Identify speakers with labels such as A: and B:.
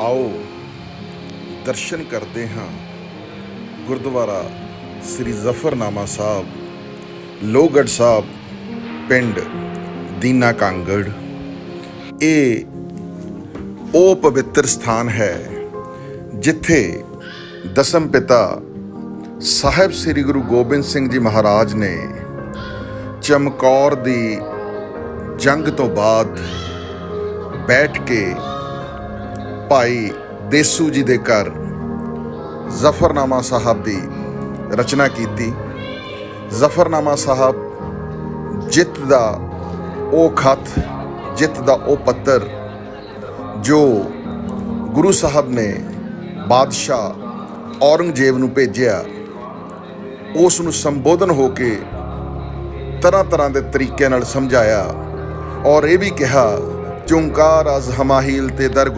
A: ਆਓ ਦਰਸ਼ਨ ਕਰਦੇ ਹਾਂ ਗੁਰਦੁਆਰਾ ਸ੍ਰੀ ਜ਼ਫਰਨਾਮਾ ਸਾਹਿਬ, ਲੋਹਗੜ੍ਹ ਸਾਹਿਬ, ਪਿੰਡ ਦੀਨਾ ਕਾਂਗੜ। ਇਹ ਉਹ ਪਵਿੱਤਰ ਸਥਾਨ ਹੈ ਜਿੱਥੇ ਦਸਮ ਪਿਤਾ ਸਾਹਿਬ ਸ੍ਰੀ ਗੁਰੂ ਗੋਬਿੰਦ ਸਿੰਘ ਜੀ ਮਹਾਰਾਜ ਨੇ ਚਮਕੌਰ ਦੀ ਜੰਗ ਤੋਂ ਬਾਅਦ ਬੈਠ ਕੇ ਭਾਈ ਦੇਸੂ ਜੀ ਦੇ ਘਰ ਜ਼ਫਰਨਾਮਾ ਸਾਹਿਬ ਦੀ ਰਚਨਾ ਕੀਤੀ। ਜ਼ਫਰਨਾਮਾ ਸਾਹਿਬ ਜਿੱਤ ਦਾ ਉਹ ਖਤ, ਜਿੱਤ ਦਾ ਉਹ ਪੱਤਰ ਜੋ ਗੁਰੂ ਸਾਹਿਬ ਨੇ ਬਾਦਸ਼ਾਹ ਔਰੰਗਜ਼ੇਬ ਨੂੰ ਭੇਜਿਆ, ਉਸ ਨੂੰ ਸੰਬੋਧਨ ਹੋ ਕੇ ਤਰ੍ਹਾਂ ਤਰ੍ਹਾਂ ਦੇ ਤਰੀਕਿਆਂ ਨਾਲ ਸਮਝਾਇਆ ਔਰ ਇਹ ਵੀ ਕਿਹਾ, ਚੁੰਕਾਰ ਅਜ਼ ਹਮਾਹੀਲ ਤੇ ਦਰ